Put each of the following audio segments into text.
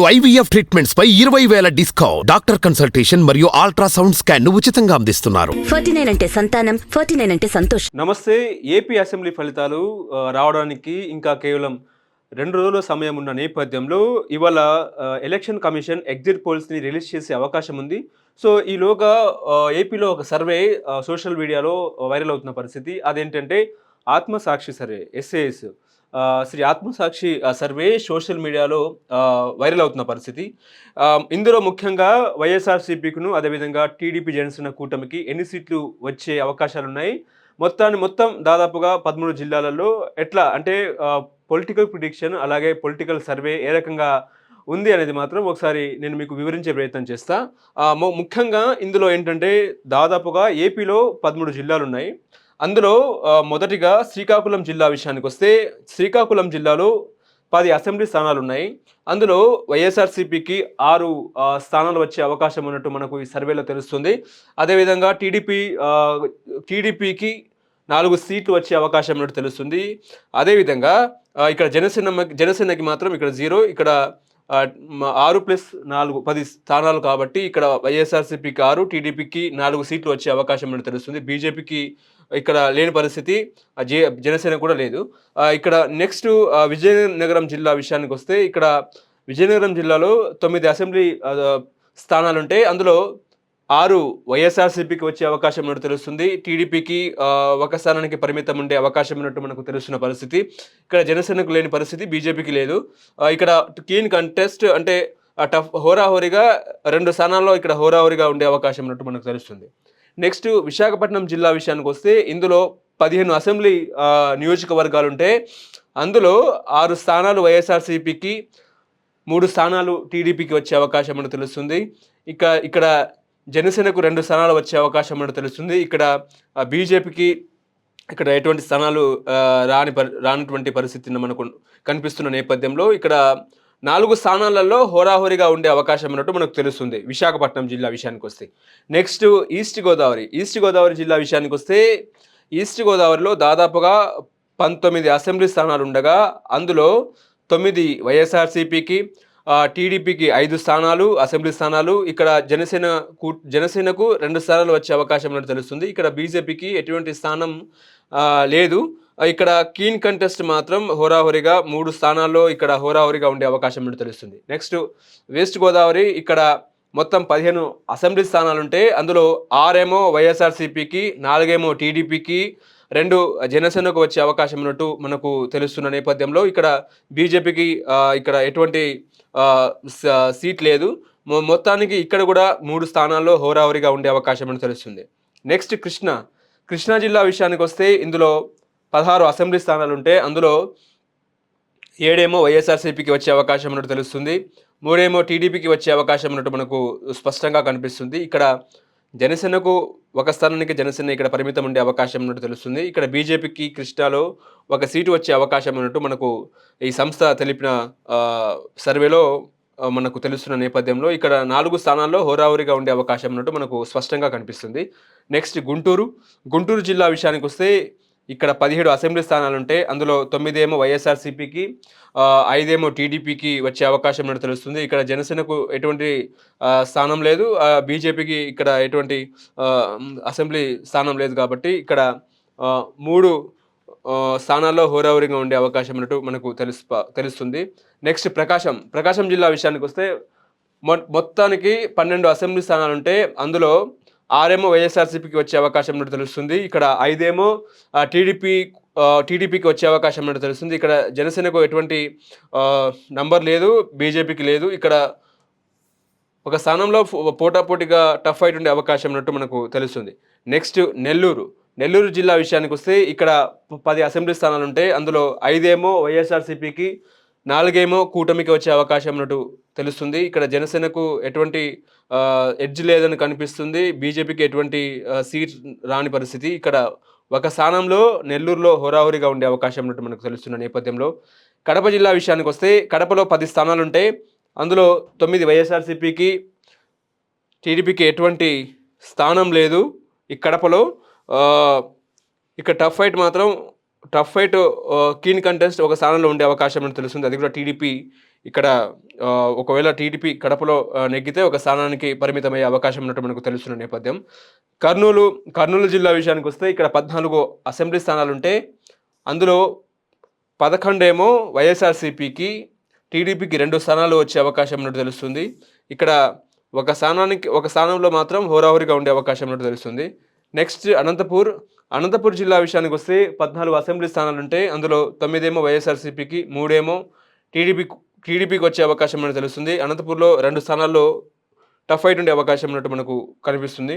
IVF treatments పై ఇరవై వేల డిస్కౌంట్. డాక్టర్ కన్సల్టేషన్ మరియు అల్ట్రాసౌండ్ స్కాన్ ఉచితంగా అందిస్తున్నారు. ఫార్టీ నైన్ అంటే సంతానం ఫార్టీ నైన్ అంటే సంతోషం. నమస్తే ఏపీ అసెంబ్లీ ఫలితాలు ఆ, రావడానికి ఇంకా కేవలం రెండు రోజుల సమయం ఉన్న నేపథ్యంలో ఇవాళ ఆ, ఎలక్షన్ కమిషన్ ఎగ్జిట్ పోల్స్ని రిలీజ్ చేసే అవకాశం ఉంది. సో ఈలోగా ఆ, ఏపీలో ఒక సర్వే ఆ, సోషల్ మీడియాలో వైరల్ అవుతున్న పరిస్థితి. అదేంటంటే ఆత్మసాక్షి సర్వే ఎస్ఏఎస్. శ్రీ ఆత్మసాక్షి ఆ, సర్వే సోషల్ మీడియాలో వైరల్ అవుతున్న పరిస్థితి. ఇందులో ముఖ్యంగా వైఎస్ఆర్సీపీకును అదేవిధంగా టీడీపీ జనసేన కూటమికి ఎన్ని సీట్లు వచ్చే అవకాశాలు ఉన్నాయి మొత్తాన్ని మొత్తం దాదాపుగా పదమూడు జిల్లాలలో ఎట్లా? అంటే పొలిటికల్ ప్రిడిక్షన్ అలాగే పొలిటికల్ సర్వే ఏ రకంగా ఉంది అనేది మాత్రం ఒకసారి నేను మీకు వివరించే ప్రయత్నం చేస్తా. ముఖ్యంగా ఇందులో ఏంటంటే దాదాపుగా ఏపీలో పదమూడు జిల్లాలు ఉన్నాయి అందులో మొదటిగా శ్రీకాకుళం జిల్లా విషయానికి వస్తే శ్రీకాకుళం జిల్లాలో పది అసెంబ్లీ స్థానాలు ఉన్నాయి. అందులో వైఎస్ఆర్సీపీకి ఆరు స్థానాలు వచ్చే అవకాశం ఉన్నట్టు మనకు ఈ సర్వేలో తెలుస్తుంది. అదేవిధంగా టీడీపీ టీడీపీకి నాలుగు సీట్లు వచ్చే అవకాశం ఉన్నట్టు తెలుస్తుంది. అదేవిధంగా ఇక్కడ జనసేన జనసేనకి మాత్రం ఇక్కడ జీరో ఇక్కడ ఆరు ప్లస్ నాలుగు పది స్థానాలు కాబట్టి ఇక్కడ వైఎస్ఆర్సీపీకి ఆరు టీడీపీకి నాలుగు సీట్లు వచ్చే అవకాశం ఉన్నట్టు తెలుస్తుంది. బీజేపీకి ఇక్కడ లేని పరిస్థితి ఆ, జే జనసేన కూడా లేదు. ఇక్కడ నెక్స్ట్ విజయనగరం జిల్లా విషయానికి వస్తే ఇక్కడ విజయనగరం జిల్లాలో తొమ్మిది అసెంబ్లీ స్థానాలు ఉంటాయి అందులో ఆరు వైఎస్ఆర్సీపీకి వచ్చే అవకాశం ఉన్నట్టు తెలుస్తుంది. టీడీపీకి ఒక స్థానానికి పరిమితం ఉండే అవకాశం ఉన్నట్టు మనకు తెలుస్తున్న పరిస్థితి. ఇక్కడ జనసేనకు లేని పరిస్థితి బీజేపీకి లేదు. ఇక్కడ కీన్ కంటెస్ట్ అంటే ఆ టఫ్ హోరాహోరీగా రెండు స్థానాల్లో ఇక్కడ హోరాహోరీగా ఉండే అవకాశం ఉన్నట్టు మనకు తెలుస్తుంది. నెక్స్ట్ విశాఖపట్నం జిల్లా విషయానికి వస్తే ఇందులో పదిహేను అసెంబ్లీ నియోజకవర్గాలు ఉంటే అందులో ఆరు స్థానాలు వైఎస్ఆర్సీపీకి మూడు స్థానాలు టీడీపీకి వచ్చే అవకాశం అని తెలుస్తుంది. ఇక ఇక్కడ జనసేనకు రెండు స్థానాలు వచ్చే అవకాశం అని తెలుస్తుంది. ఇక్కడ బీజేపీకి ఇక్కడ ఎటువంటి స్థానాలు రాని పరి రానటువంటి పరిస్థితిని మనకు కనిపిస్తున్న నేపథ్యంలో ఇక్కడ నాలుగు స్థానాలలో హోరాహోరీగా ఉండే అవకాశం ఉన్నట్టు మనకు తెలుస్తుంది విశాఖపట్నం జిల్లా విషయానికి వస్తే. Next east Godavari east Godavari జిల్లా విషయానికి వస్తే ఈస్ట్ గోదావరిలో దాదాపుగా పంతొమ్మిది అసెంబ్లీ స్థానాలు ఉండగా అందులో తొమ్మిది వైఎస్ఆర్సీపీకి టీడీపీకి ఐదు స్థానాలు అసెంబ్లీ స్థానాలు ఇక్కడ జనసేన కూ జనసేనకు రెండు స్థానాలు వచ్చే అవకాశం ఉన్నట్టు తెలుస్తుంది. ఇక్కడ బీజేపీకి ఎటువంటి స్థానం లేదు. ఇక్కడ కీన్ కంటెస్ట్ మాత్రం హోరాహోరీగా మూడు స్థానాల్లో ఇక్కడ హోరాహోరీగా ఉండే అవకాశం ఉన్నట్టు తెలుస్తుంది. నెక్స్ట్ వెస్ట్ గోదావరి ఇక్కడ మొత్తం పదిహేను అసెంబ్లీ స్థానాలుంటే అందులో ఆరేమో వైఎస్ఆర్సీపీకి నాలుగేమో టీడీపీకి రెండు జనసేనకు వచ్చే అవకాశం ఉన్నట్టు మనకు తెలుస్తున్న నేపథ్యంలో ఇక్కడ బీజేపీకి ఇక్కడ ఎటువంటి సీట్ లేదు. మొ- మొత్తానికి ఇక్కడ కూడా మూడు స్థానాల్లో హోరాహోరీగా ఉండే అవకాశం అని తెలుస్తుంది. నెక్స్ట్ కృష్ణ. కృష్ణా జిల్లా విషయానికి వస్తే ఇందులో పదహారు అసెంబ్లీ స్థానాలు ఉంటే అందులో ఏడేమో వైఎస్ఆర్సీపీకి వచ్చే అవకాశం ఉన్నట్టు తెలుస్తుంది. మూడేమో టీడీపీకి వచ్చే అవకాశం ఉన్నట్టు మనకు స్పష్టంగా కనిపిస్తుంది. ఇక్కడ జనసేనకు ఒక స్థానానికి జనసేన ఇక్కడ పరిమితం ఉండే అవకాశం ఉన్నట్టు తెలుస్తుంది. ఇక్కడ బీజేపీకి కృష్ణాలో ఒక సీటు వచ్చే అవకాశం ఉన్నట్టు మనకు ఈ సంస్థ తెలిపిన సర్వేలో మనకు తెలుస్తున్న నేపథ్యంలో ఇక్కడ నాలుగు స్థానాల్లో హోరాహోరీగా ఉండే అవకాశం ఉన్నట్టు మనకు స్పష్టంగా కనిపిస్తుంది. నెక్స్ట్ గుంటూరు. గుంటూరు జిల్లా విషయానికి వస్తే ఇక్కడ పదిహేడు అసెంబ్లీ స్థానాలు ఉంటే అందులో తొమ్మిదేమో వైఎస్ఆర్సీపీకి ఐదేమో టీడీపీకి వచ్చే అవకాశం ఉన్నట్టు తెలుస్తుంది. ఇక్కడ జనసేనకు ఎటువంటి స్థానం లేదు. బీజేపీకి ఇక్కడ ఎటువంటి అసెంబ్లీ స్థానం లేదు కాబట్టి ఇక్కడ మూడు స్థానాల్లో హోరాహోరీగా ఉండే అవకాశం ఉన్నట్టు మనకు తెలుసు తెలుస్తుంది. నెక్స్ట్ ప్రకాశం. ప్రకాశం జిల్లా విషయానికి వస్తే మొ మొత్తానికి పన్నెండు అసెంబ్లీ స్థానాలు ఉంటే అందులో ఆరేమో వైఎస్ఆర్సీపీకి వచ్చే అవకాశం ఉన్నట్టు తెలుస్తుంది. ఇక్కడ ఐదేమో టీడీపీ టీడీపీకి వచ్చే అవకాశం ఉన్నట్టు తెలుస్తుంది. ఇక్కడ జనసేనకు ఎటువంటి నంబర్ లేదు బీజేపీకి లేదు. ఇక్కడ ఒక స్థానంలో పోటాపోటీగా టఫ్ ఫైట్ ఉండే అవకాశం ఉన్నట్టు మనకు తెలుస్తుంది. నెక్స్ట్ నెల్లూరు. నెల్లూరు జిల్లా విషయానికి వస్తే ఇక్కడ పది అసెంబ్లీ స్థానాలు ఉంటాయి అందులో ఐదేమో వైఎస్ఆర్సీపీకి నాలుగేమో కూటమికి వచ్చే అవకాశం ఉన్నట్టు తెలుస్తుంది. ఇక్కడ జనసేనకు ఎటువంటి ఎడ్జ్ లేదని కనిపిస్తుంది. బీజేపీకి ఎటువంటి సీట్ రాని పరిస్థితి. ఇక్కడ ఒక స్థానంలో నెల్లూరులో హోరాహోరీగా ఉండే అవకాశం ఉన్నట్టు మనకు తెలుస్తున్న నేపథ్యంలో. కడప జిల్లా విషయానికి వస్తే కడపలో పది స్థానాలు ఉంటాయి అందులో తొమ్మిది వైఎస్ఆర్సీపీకి టీడీపీకి ఎటువంటి స్థానం లేదు. ఈ కడపలో ఇక్కడ ఇక టఫ్ ఫైట్ మాత్రం టఫ్ ఫైట్ కీన్ కంటెస్ట్ ఒక స్థానంలో ఉండే అవకాశం అని తెలుస్తుంది. అది కూడా టీడీపీ ఇక్కడ ఒకవేళ టీడీపీ కడపలో నెగ్గితే ఒక స్థానానికి పరిమితమయ్యే అవకాశం ఉన్నట్టు మనకు తెలుస్తున్న నేపథ్యం. కర్నూలు కర్నూలు జిల్లా విషయానికి వస్తే ఇక్కడ పద్నాలుగు అసెంబ్లీ స్థానాలు ఉంటే అందులో పదకొండేమో వైఎస్ఆర్సీపీకి టీడీపీకి రెండు స్థానాలు వచ్చే అవకాశం ఉన్నట్టు తెలుస్తుంది. ఇక్కడ ఒక స్థానానికి ఒక స్థానంలో మాత్రం హోరాహోరీగా ఉండే అవకాశం ఉన్నట్టు తెలుస్తుంది. నెక్స్ట్ అనంతపూర్ అనంతపూర్ జిల్లా విషయానికి వస్తే పద్నాలుగు అసెంబ్లీ స్థానాలు ఉంటాయి అందులో తొమ్మిదేమో వైఎస్ఆర్సీపీకి మూడేమో టీడీపీ టీడీపీకి వచ్చే అవకాశం ఉన్నట్టు తెలుస్తుంది. అనంతపూర్లో రెండు స్థానాల్లో టఫ్ ఫైట్ ఉండే అవకాశం ఉన్నట్టు మనకు కనిపిస్తుంది.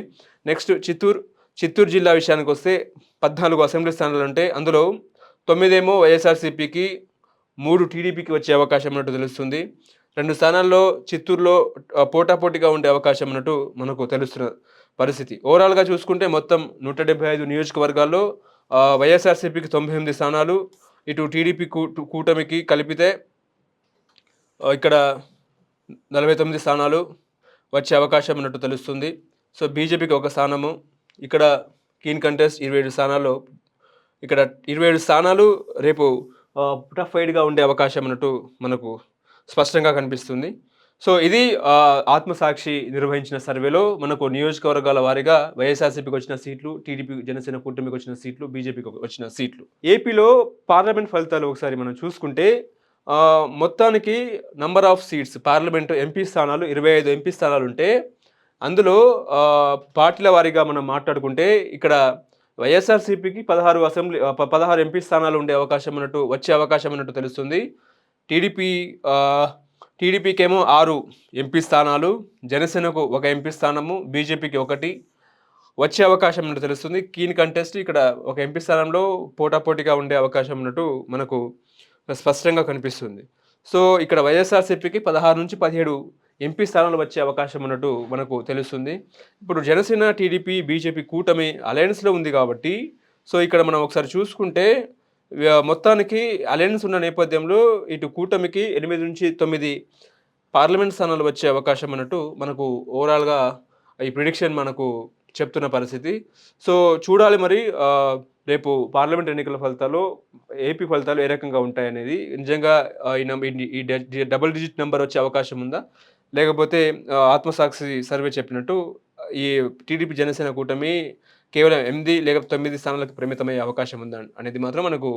నెక్స్ట్ చిత్తూరు చిత్తూరు జిల్లా విషయానికి వస్తే పద్నాలుగు అసెంబ్లీ స్థానాలు ఉంటాయి అందులో తొమ్మిదేమో వైఎస్ఆర్సీపీకి మూడు టీడీపీకి వచ్చే అవకాశం ఉన్నట్టు తెలుస్తుంది. రెండు స్థానాల్లో చిత్తూరులో పోటాపోటీగా ఉండే అవకాశం ఉన్నట్టు మనకు తెలుస్తున్న పరిస్థితి. ఓవరాల్గా చూసుకుంటే మొత్తం నూట డెబ్బై ఐదు నియోజకవర్గాల్లో వైఎస్ఆర్సీపీకి తొంభై ఎనిమిది స్థానాలు ఇటు టీడీపీ కూటమికి కలిపితే ఇక్కడ నలభై తొమ్మిది స్థానాలు వచ్చే అవకాశం ఉన్నట్టు తెలుస్తుంది. సో బీజేపీకి ఒక స్థానము. ఇక్కడ కీన్ కంటెస్ట్ ఇరవై ఏడు స్థానాల్లో ఇక్కడ ఇరవై ఏడు స్థానాలు రేపు టఫ్ ఫైట్గా ఉండే అవకాశం ఉన్నట్టు మనకు స్పష్టంగా కనిపిస్తుంది. సో ఇది ఆత్మసాక్షి నిర్వహించిన సర్వేలో మనకు నియోజకవర్గాల వారీగా వైఎస్ఆర్సీపీకి వచ్చిన సీట్లు టీడీపీ జనసేన కూటమికి వచ్చిన సీట్లు బీజేపీకి వచ్చిన సీట్లు. ఏపీలో పార్లమెంట్ ఫలితాలు ఒకసారి మనం చూసుకుంటే మొత్తానికి number of seats parliament MP స్థానాలు ఇరవై ఐదు ఎంపీ స్థానాలు ఉంటే అందులో పార్టీల వారీగా మనం మాట్లాడుకుంటే ఇక్కడ వైఎస్ఆర్సీపీకి పదహారు అసెంబ్లీ పదహారు ఎంపీ స్థానాలు ఉండే అవకాశం ఉన్నట్టు వచ్చే అవకాశం ఉన్నట్టు తెలుస్తుంది. టీడీపీ టీడీపీకేమో ఆరు ఎంపీ స్థానాలు జనసేనకు ఒక ఎంపీ స్థానము బీజేపీకి ఒకటి. వచ్చే అవకాశం ఉన్నట్టు తెలుస్తుంది. కీన్ కంటెస్ట్ ఇక్కడ ఒక ఎంపీ స్థానంలో పోటాపోటీగా ఉండే అవకాశం ఉన్నట్టు మనకు స్పష్టంగా కనిపిస్తుంది. సో ఇక్కడ వైఎస్ఆర్సీపీకి పదహారు నుంచి పదిహేడు ఎంపీ స్థానాలు వచ్చే అవకాశం ఉన్నట్టు మనకు తెలుస్తుంది. ఇప్పుడు జనసేన టీడీపీ బీజేపీ కూటమి అలయన్స్లో ఉంది కాబట్టి సో ఇక్కడ మనం ఒకసారి చూసుకుంటే మొత్తానికి అలయన్స్ ఉన్న నేపథ్యంలో ఇటు కూటమికి ఎనిమిది నుంచి తొమ్మిది పార్లమెంట్ స్థానాలు వచ్చే అవకాశం అన్నట్టు మనకు ఓవరాల్గా ఈ ప్రిడిక్షన్ మనకు చెప్తున్న పరిస్థితి. సో చూడాలి మరి రేపు పార్లమెంట్ ఎన్నికల ఫలితాలు ఏపీ ఫలితాలు ఏ రకంగా ఉంటాయనేది నిజంగా ఈ డబుల్ డిజిట్ నెంబర్ వచ్చే అవకాశం ఉందా? లేకపోతే ఆత్మసాక్షి సర్వే చెప్పినట్టు ఈ టీడీపీ జనసేన కూటమి కేవలం ఎనిమిది లేక తొమ్మిది స్థానాలకు పరిమితమయ్యే అవకాశం ఉందా? అనేది మాత్రం మనకు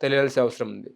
తెలియాల్సిన అవసరం ఉంది.